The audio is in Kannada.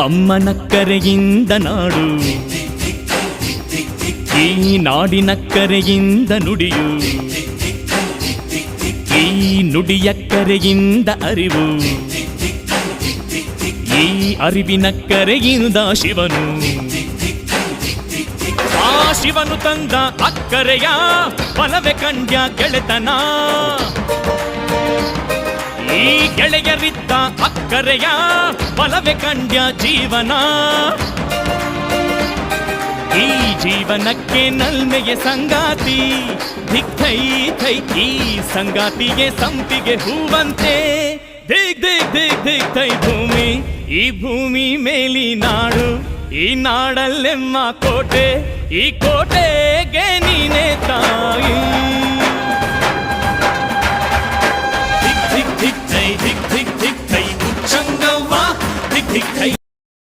ಅಮ್ಮನ ಕರೆಯಿಂದ ನಾಡು. ಈ ನಾಡಿನ ಕರೆಯಿಂದ ನುಡಿಯು. ಈ ನುಡಿಯ ಕರೆಯಿಂದ ಅರಿವು. ಈ ಅರಿವಿನ ಕರೆಯಿಂದ ಶಿವನು. ಆ ಶಿವನು ತಂದ ಅಕ್ಕರೆಯ ಬಲವೆ ಕಂಡ್ಯ ಗೆಳೆತನ. ಈ ಗೆಳೆಯರಿದ್ದ ಅಕ್ಕರೆಯ ಬಲವೆ ಕಂಡ್ಯ ಜೀವನ. ಈ ಜೀವನಕ್ಕೆ ನಲ್ಮೆಗೆ ಸಂಗಾತಿ, ದಿಗ್ಧೈ ಥೈ ಈ ಸಂಗಾತಿಗೆ ಸಂಪಿಗೆ ಹೂವಂತೆ. ದಿಗ್ ದಿಗ್ ದಿಗ್ ದಿಗ್ ಥೈ ಭೂಮಿ, ಈ ಭೂಮಿ ಮೇಲಿ ನಾಡು, ಈ ನಾಡಲ್ಲೆಮ್ಮ ಕೋಟೆ, ಈ ಕೋಟೆಗೆ ನೀನೆ ತಾಯಿ. ঠিক তাই